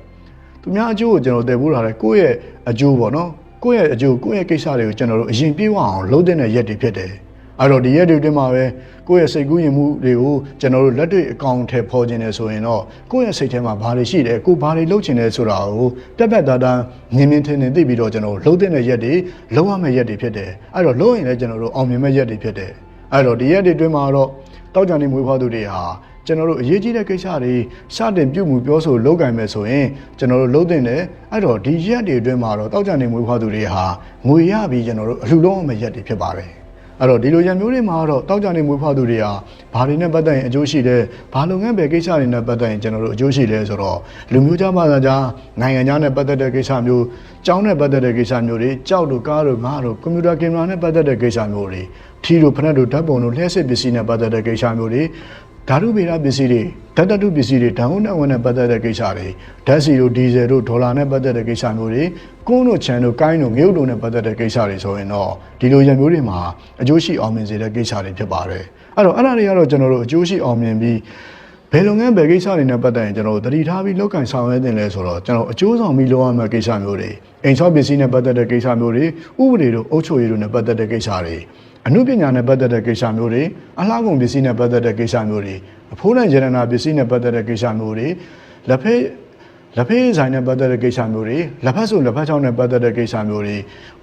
သူများအကျိုးကိုကျွန်တော်တို့တည်ဖို့တာတဲ့ကိုယ့်ရဲ့အကျိုးပေါ့နော်။ ကိုယ့်ရဲ့အကျိုးကိုယ့်ရဲ့ကိစ္စတွေကိုကျွန်တော်တို့အရင်ပြေးအောင်လုပ်တဲ့ရက်တွေဖြစ်တယ်။အဲ့တော့ဒီရက်တွေအတွင်းမှာပဲကိုယ့်ရဲ့စိတ်ကူးရင်မှုတွေကိုကျွန်တော်တို့လက်တွေ့အကောင့်ထဲပေါ်ခြင်းနေဆိုရင်တော့ကိုယ့်ရဲ့စိတ်ထဲမှာဘာတွေရှိတယ်ကိုဘာတွေလုပ်ချင်တယ်ဆိုတာကိုပြက်ပြက်သားသားမြင်မြင်ထင်ထင်သိပြီးတော့ကျွန်တော်တို့လှုပ်တဲ့ရက်တွေလှုပ်ရမယ့်ရက်တွေဖြစ်တယ်အဲ့တော့လှုပ်ရင်လည်းကျွန်တော်တို့အောင်မြင်မယ့်ရက်တွေဖြစ်တယ်အဲ့တော့ဒီရက်တွေအတွင်းမှာတော့တောက်ကြံနေမွေးဖွားသူတွေဟာ ကျွန်တော်တို့အရေးကြီးတဲ့ကိစ္စတွေစတင်ပြုမှုပြောဆိုလုပ်ကင်မယ်ဆိုရင်ကျွန်တော်တို့လုပ်တင်တယ်အဲ့တော့ဒီရက်တွေအတွင်းမှာတော့တောက်ကြံနေမွေးဖွားသူတွေဟာငွေရပြီးကျွန်တော်တို့အလှလုံးအောင်မယ့်ရက်တွေဖြစ်ပါတယ်အဲ့တော့ဒီလိုရံမျိုးတွေမှာတော့တောက်ကြနေမွေးဖွားသူတွေဟာဘာတွေနဲ့ပတ်သက်ရင်အကျိုးရှိတယ်ဘာလုပ်ငန်းပဲကိစ္စတွေနဲ့ပတ်သက်ရင်ကျွန်တော်တို့အကျိုးရှိတယ်ဆိုတော့လူမျိုးခြားဘာသာခြားနိုင်ငံခြားနဲ့ပတ်သက်တဲ့ကိစ္စမျိုးကျောင်းနဲ့ပတ်သက်တဲ့ကိစ္စမျိုးတွေကြောက်တို့ကားတို့ငါတို့ကွန်ပျူတာကင်မရာနဲ့ပတ်သက်တဲ့ကိစ္စမျိုးတွေထီတို့ဖနက်တို့ဓာတ်ပုံတို့လျှက်စစ်ပစ္စည်းနဲ့ပတ်သက်တဲ့ကိစ္စမျိုးတွေ ဓာတုဗေဒပစ္စည်းတွေဓာတ်တတုပစ္စည်းတွေဓာတ်ဟုတ်နဲ့ဝင်နဲ့ပတ်သက်တဲ့ကိစ္စတွေဓာတ်စီတို့ဒီဇယ်တို့ဒေါ်လာနဲ့ပတ်သက်တဲ့ကိစ္စမျိုးတွေကွန်းတို့ချန်တို့ကိုင်းတို့ငရုတ်တို့နဲ့ပတ်သက်တဲ့ကိစ္စတွေဆိုရင်တော့ဒီလိုရံမျိုးတွေမှာအကျိုးရှိအောင်မြင်စေတဲ့ကိစ္စတွေဖြစ်ပါတယ်အဲ့တော့အဲ့ဒါတွေကတော့ကျွန်တော်တို့အကျိုးရှိအောင်မြင်ပြီးဘယ်လုပ်ငန်းဘယ်ကိစ္စတွေနဲ့ပတ်သက်ရင်ကျွန်တော်တို့တတိထားပြီးလောက်ကင်ဆောင်ရွက်တင်လဲဆိုတော့ကျွန်တော်အကျိုးဆောင်ပြီးလုပ်ရမယ့်ကိစ္စမျိုးတွေအိမ်ဆောက်ပစ္စည်းနဲ့ပတ်သက်တဲ့ကိစ္စမျိုးတွေဥပဒေတို့အုပ်ချုပ်ရေးတို့နဲ့ပတ်သက်တဲ့ကိစ္စတွေ အမှုပညာနဲ့ပတ်သက်တဲ့ကိစ္စမျိုးတွေအလှကုန်ပစ္စည်းနဲ့ပတ်သက်တဲ့ကိစ္စမျိုးတွေအဖိုးနဲ့ရတနာပစ္စည်းနဲ့ပတ်သက်တဲ့ကိစ္စမျိုးတွေလက်ဖက်လက်ဖေးဆိုင်နဲ့ပတ်သက်တဲ့ကိစ္စမျိုးတွေလက်ဖက်ဆိုလက်ဖက်ချောင်းနဲ့ပတ်သက်တဲ့ကိစ္စမျိုးတွေ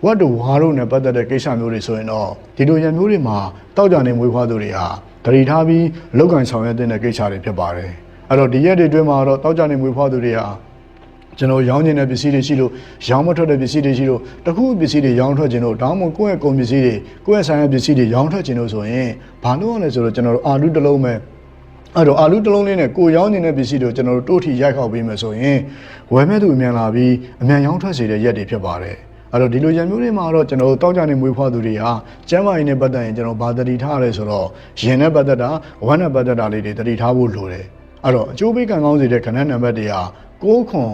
ဝတ်တူဝါတို့နဲ့ပတ်သက်တဲ့ကိစ္စမျိုးတွေဆိုရင်တော့ဒီလိုရံမျိုးတွေမှာတောက်ကြနေမွေးဖွားသူတွေဟာတတိထားပြီးလောက်ကန်ဆောင်ရွက်တဲ့ကိစ္စတွေဖြစ်ပါတယ်အဲ့တော့ဒီရက်တွေအတွင်းမှာတော့တောက်ကြနေမွေးဖွားသူတွေဟာ ကျွန်တော်ရောင်းနေတဲ့ပစ္စည်းတွေရှိလို့ရောင်းမထွက်တဲ့ပစ္စည်းတွေရှိလို့တခုပစ္စည်းတွေရောင်းထွက်ခြင်းလို့ဒါမှမဟုတ်ကိုယ့်ရဲ့ကုန်ပစ္စည်းတွေကိုယ့်ရဲ့ဆိုင်ရာပစ္စည်းတွေရောင်းထွက်ခြင်းလို့ဆိုရင်ဘာလို့ရလဲဆိုတော့ကျွန်တော်တို့အာလူတစ်လုံးပဲအဲ့တော့အာလူတစ်လုံးလေးနဲ့ကိုရောင်းနေတဲ့ပစ္စည်းတွေကိုကျွန်တော်တို့တိုးထီရိုက်ခောက်ပေးမယ်ဆိုရင်ဝယ်မဲ့သူအမြန်လာပြီးအမြန်ရောင်းထွက်စေတဲ့ရက်တွေဖြစ်ပါတယ်အဲ့တော့ဒီလိုရံမျိုးတွေမှာတော့ကျွန်တော်တို့တောက်ကြနေမွေးဖွားသူတွေဟာကျမ်းမာရေးနဲ့ပတ်သက်ရင်ကျွန်တော်ဘာတတိထားရဲဆိုတော့ရင်နဲ့ပတ်သက်တာဝမ်းနဲ့ပတ်သက်တာလေးတွေတတိထားဖို့လိုတယ်အဲ့တော့အကျိုးပေးကံကောင်းစေတဲ့ခဏနံပါတ်တွေဟာ6ခွန်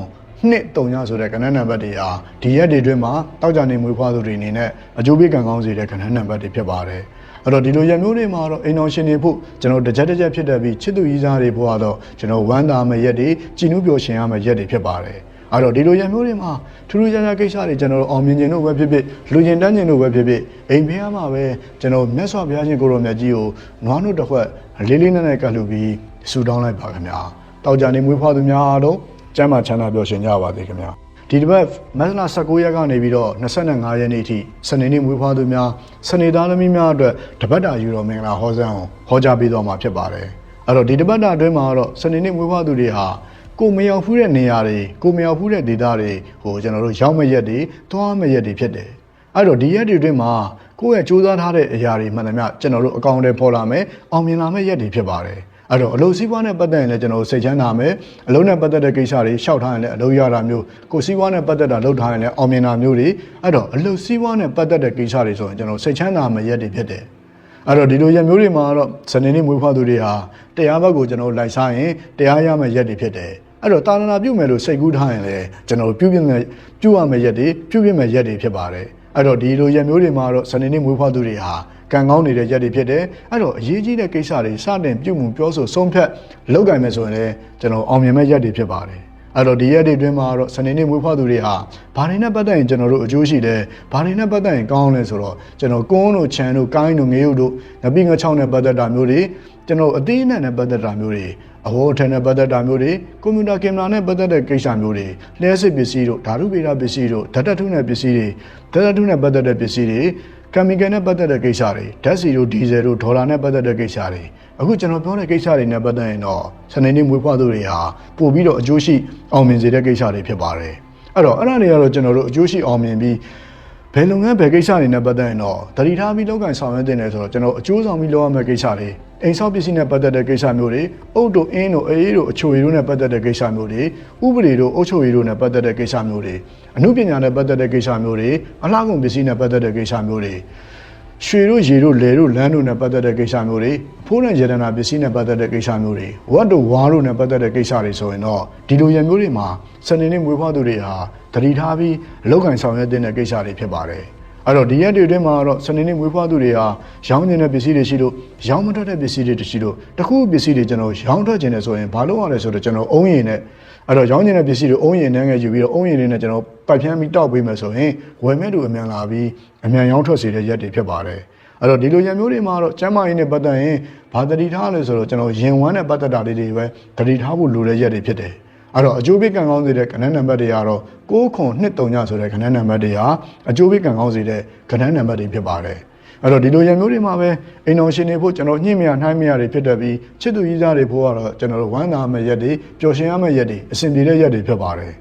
နှစ်တုံညဆိုတဲ့ကဏ္ဍနံပါတ်တွေဟာဒီရက်တွေအတွင်းမှာတောက်ကြနေမွေးဖွားသူတွေအနေနဲ့အကျိုးပေးကံကောင်းစေတဲ့ကဏ္ဍနံပါတ်တွေဖြစ်ပါတယ်အဲ့တော့ဒီလိုရက်မျိုးတွေမှာတော့အိမ်တော်ရှင်တွေဖို့ကျွန်တော်တစ်ချက်တစ်ချက်ဖြစ်တဲ့ပြီးချစ်သူကြီးစားတွေဖို့ကတော့ကျွန်တော်ဝမ်းသာမဲ့ရက်တွေကြည်နူးပျော်ရွှင်ရမယ့်ရက်တွေဖြစ်ပါတယ်အဲ့တော့ဒီလိုရက်မျိုးတွေမှာထူးထူးခြားခြားကိစ္စတွေကျွန်တော်တို့အောင်မြင်ခြင်းတို့ပဲဖြစ်ဖြစ်လူကျင်တန်းခြင်းတို့ပဲဖြစ်ဖြစ်အိမ်ဖေးရမှာပဲကျွန်တော်မြတ်စွာဘုရားရှင်ကိုရောမြတ်ကြီးကိုနွားတို့တစ်ခွက်လေးလေးနက်နက်ကပ်လူပြီးဆူတောင်းလိုက်ပါခင်ဗျာတောက်ကြနေမွေးဖွားသူများတော့ ကျမ်းမာချမ်းသာပျော်ရွှင်ကြပါစေခင်ဗျာဒီတစ်ပတ်မတ်လ19ရက်ကနေပြီးတော့25ရက်နေ့ထိစနေနေ့မွေးဖွားသူများစနေသားသမီးများအတွက်တပတ်တာယူတော်မင်္ဂလာဟောစံကိုဟောကြားပေးတော်မှာဖြစ်ပါတယ်အဲ့တော့ဒီတပတ်တာအတွင်းမှာတော့စနေနေ့မွေးဖွားသူတွေဟာကိုမရောက်ဖူးတဲ့နေရာတွေကိုမရောက်ဖူးတဲ့ဒေသတွေဟိုကျွန်တော်တို့ရောက်မဲ့ရက်တွေသွားမဲ့ရက်တွေဖြစ်တယ်အဲ့တော့ဒီရက်တွေအတွင်းမှာကိုယ့်ရဲ့စူးစမ်းထားတဲ့အရာတွေမှန်သမျှကျွန်တော်တို့အကောင့်တွေပေါ်လာမယ်အောင်မြင်လာမဲ့ရက်တွေဖြစ်ပါတယ် အဲ့တော့အလုပ်စည်းပွားနဲ့ပတ်သက်ရင်လည်းကျွန်တော်တို့စိတ်ချမ်းသာမယ်အလုပ်နဲ့ပတ်သက်တဲ့ကိစ္စတွေရှောက်ထားရင်လည်းအလုပ်ရတာမျိုးကိုယ်စည်းပွားနဲ့ပတ်သက်တာလုပ်ထားရင်လည်းအောင်မြင်တာမျိုးတွေအဲ့တော့အလုပ်စည်းပွားနဲ့ပတ်သက်တဲ့ကိစ္စတွေဆိုရင်ကျွန်တော်စိတ်ချမ်းသာမယ်ရက်တွေဖြစ်တယ်အဲ့တော့ဒီလိုရက်မျိုးတွေမှာတော့စနေနေ့မွေးဖွားသူတွေဟာတရားဘက်ကိုကျွန်တော်လိုက်စားရင်တရားရမယ်ရက်တွေဖြစ်တယ်အဲ့တော့တာသနာပြုမယ်လို့စိတ်ကူးထားရင်လည်းကျွန်တော်ပြုပြမယ်ပြုရမယ်ရက်တွေပြုပြမယ်ရက်တွေဖြစ်ပါတယ်အဲ့တော့ဒီလိုရက်မျိုးတွေမှာတော့စနေနေ့မွေးဖွားသူတွေဟာ ကံကောင်းနေတဲ့ရက်တွေဖြစ်တယ်အဲ့တော့အရေးကြီးတဲ့ကိစ္စတွေစတင်ပြုမှုပြောဆိုဆုံးဖြတ်လောက်ကင်မယ်ဆိုရင်လည်းကျွန်တော်အောင်မြင်မဲ့ရက်တွေဖြစ်ပါတယ်အဲ့တော့ဒီရက်တွေအတွင်းမှာတော့စနေနေ့မွေးဖွားသူတွေဟာဘာတွေနဲ့ပတ်သက်ရင်ကျွန်တော်တို့အကျိုးရှိတယ်ဘာတွေနဲ့ပတ်သက်ရင်ကောင်းလဲဆိုတော့ကျွန်တော်ကွန်းတို့ခြံတို့ကိုင်းတို့ငေးတို့ငပိငချောင်းနဲ့ပတ်သက်တာမျိုးတွေကျွန်တော်အသေးအနက်နဲ့ပတ်သက်တာမျိုးတွေအဝေါ်ထန်နဲ့ပတ်သက်တာမျိုးတွေကွန်ပျူတာကင်မရာနဲ့ပတ်သက်တဲ့ကိစ္စမျိုးတွေလျှက်စစ်ပစ္စည်းတို့ဓာတုဗေဒပစ္စည်းတို့ဓာတ်တထုနဲ့ပစ္စည်းတွေဓာတ်တထုနဲ့ပတ်သက်တဲ့ပစ္စည်းတွေ ကင်မီကယ်နဲ့ပတ်သက်တဲ့ကိစ္စတွေဓာတ်ဆီတို့ဒီဇယ်တို့ဒေါ်လာနဲ့ပတ်သက်တဲ့ကိစ္စတွေအခုကျွန်တော်ပြောတဲ့ကိစ္စတွေနဲ့ပတ်သက်ရင်တော့စနေနေ့မွေးဖွားသူတွေဟာပို့ပြီးတော့အကျိုးရှိအောင်မြင်စေတဲ့ကိစ္စတွေဖြစ်ပါတယ်အဲ့တော့အဲ့ဒါတွေကတော့ကျွန်တော်တို့အကျိုးရှိအောင်မြင်ပြီး ဘယ်လုပ်ငန်းဘယ်ကိစ္စတွေနဲ့ပတ်သက်ရင်တော့တတိထားပြီးလောက်ကန်ဆောင်ရွက်တင်တယ်ဆိုတော့ကျွန်တော်အကျိုးဆောင်ပြီးလုပ်ရမယ့်ကိစ္စတွေအိမ်ဆောက်ပစ္စည်းနဲ့ပတ်သက်တဲ့ကိစ္စမျိုးတွေအုတ်တို့အင်းတို့အေးတို့အချိုရည်တို့နဲ့ပတ်သက်တဲ့ကိစ္စမျိုးတွေဥပဒေတို့အုတ်ချိုရည်တို့နဲ့ပတ်သက်တဲ့ကိစ္စမျိုးတွေအမှုပညာနဲ့ပတ်သက်တဲ့ကိစ္စမျိုးတွေအလှကုန်ပစ္စည်းနဲ့ပတ်သက်တဲ့ကိစ္စမျိုးတွေ ရွှေတို့ရေတို့လယ်တို့လမ်းတို့နဲ့ပတ်သက်တဲ့ကိစ္စမျိုးတွေအဖိုးနဲ့ရတနာပစ္စည်းနဲ့ပတ်သက်တဲ့ကိစ္စမျိုးတွေဝတ်တို့ဝါတို့နဲ့ပတ်သက်တဲ့ကိစ္စတွေဆိုရင်တော့ဒီလိုရံမျိုးတွေမှာစနေနေ့မွေးဖွားသူတွေဟာတတိထားပြီးလောက်ကင်ဆောင်ရွက်တဲ့ကိစ္စတွေဖြစ်ပါတယ်အဲ့တော့ဒီရက်တွေအတွင်းမှာတော့စနေနေ့မွေးဖွားသူတွေဟာရောင်းနေတဲ့ပစ္စည်းတွေရှိလို့ရောင်းမထွက်တဲ့ပစ္စည်းတွေတရှိလို့တခုပစ္စည်းတွေကျွန်တော်ရောင်းထွက်ခြင်းနဲ့ဆိုရင်ဘာလို့ရလဲဆိုတော့ကျွန်တော်အုံးရင်နဲ့ အဲ့တော့ရောင်းနေတဲ့ပစ္စည်းတွေအုံးရင်နဲ့ငယ်ယူပြီးတော့အုံးရင်လေးနဲ့ကျွန်တော်ပိုက်ဖြန်းပြီးတောက်ပေးမယ်ဆိုရင်ဝယ်မဲ့သူအမြန်လာပြီးအမြန်ရောင်းထွက်စေတဲ့ရက်တွေဖြစ်ပါတယ်အဲ့တော့ဒီလိုရံမျိုးတွေမှာတော့ကျမ်းမာရေးနဲ့ပတ်သက်ရင်ဘာတတိထားလဲဆိုတော့ကျွန်တော်ရင်ဝမ်းနဲ့ပတ်သက်တာလေးတွေပဲတတိထားဖို့လိုတဲ့ရက်တွေဖြစ်တယ်အဲ့တော့အကျိုးပေးကံကောင်းစေတဲ့ကဏ္ဍနံပါတ်တွေကတော့6ခွန်239ဆိုတဲ့ကဏ္ဍနံပါတ်တွေဟာအကျိုးပေးကံကောင်းစေတဲ့ကဏ္ဍနံပါတ်တွေဖြစ်ပါတယ် အဲ့တော့ဒီလိုရံမျိုးတွေမှာပဲအိမ်တော်ရှင်တွေဖို့ကျွန်တော်ညှိမရနှိုင်းမရတွေဖြစ်တတ်ပြီးချစ်သူကြီးစားတွေဖို့ကတော့ကျွန်တော်တို့ဝမ်းသာမယ့်ရက်တွေပျော်ရွှင်ရမယ့်ရက်တွေအစဉ်ပြေတဲ့ရက်တွေဖြစ်ပါတယ်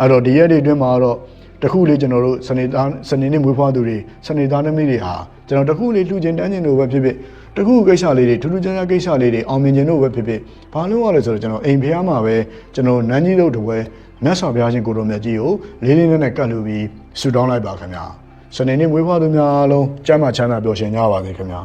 အဲ့တော့ဒီရက်တွေအတွင်းမှာတော့တခုလေးကျွန်တော်တို့စနေသားစနေနေ့မွေးဖွားသူတွေစနေသားသမီးတွေဟာကျွန်တော်တခုလေးလှူခြင်းတန်းခြင်းတို့ပဲဖြစ်ဖြစ်တခုကိစ္စလေးတွေထူးထူးခြားခြားကိစ္စလေးတွေအောင်မြင်ခြင်းတို့ပဲဖြစ်ဖြစ်ဘာလို့ရလဲဆိုတော့ကျွန်တော်အိမ်ဖျားမှာပဲကျွန်တော်နန်းကြီးတို့တပွဲမြတ်စွာဘုရားရှင်ကိုတော်မြတ်ကြီးကိုလေးလေးနက်နက်ကတ်လူပြီးဆုတောင်းလိုက်ပါခင်ဗျာ စနေနေ့မွေးဖွားသူများအားလုံးကျမ်းမာချမ်းသာပျော်ရွှင်ကြပါစေခင်ဗျာ